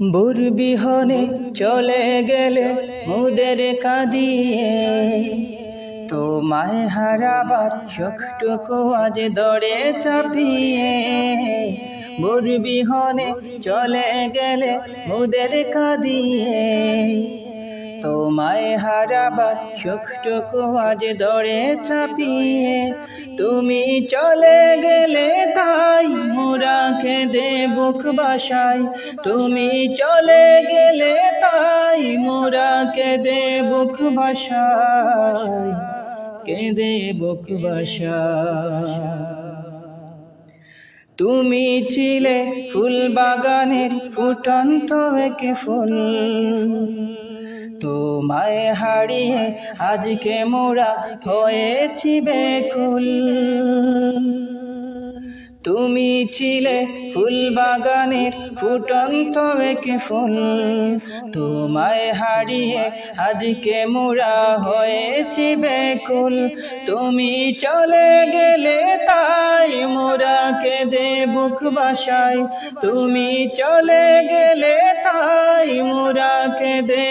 বুর বিহনে চলে গেলে মুদের কাঁদিয়ে। তো তোমায় হারাবার শোকটুকু আজ দরে চাপিয়ে। বুর বিহনে চলে গেলে মুদের কাঁদিয়ে। তো তোমায় হারাবার সুখটুকু আজ দরে চাপিয়ে। তুমি চলে গেলে তাই কেঁদে বুক বাসায়, তুমি চলে গেলে তাই মোরা কেঁদে বুক বাসায়, কেঁদে বুক বাসায়। তুমি ছিলে ফুল বাগানের ফুটন্ত এক ফুল, তোমায় হারিয়ে আজকে মোরা হয়েছি বেকুল। তুমি ছিলে ফুল বাগানের ফুটন্ত এক ফুল। তোমায় হারিয়ে আজকে মোরা হয়েছি বেকুল। তুমি চলে গেলে তাই মোরা কেঁদে বুক বাসায়। তুমি চলে গেলে তাই মোরা কেঁদে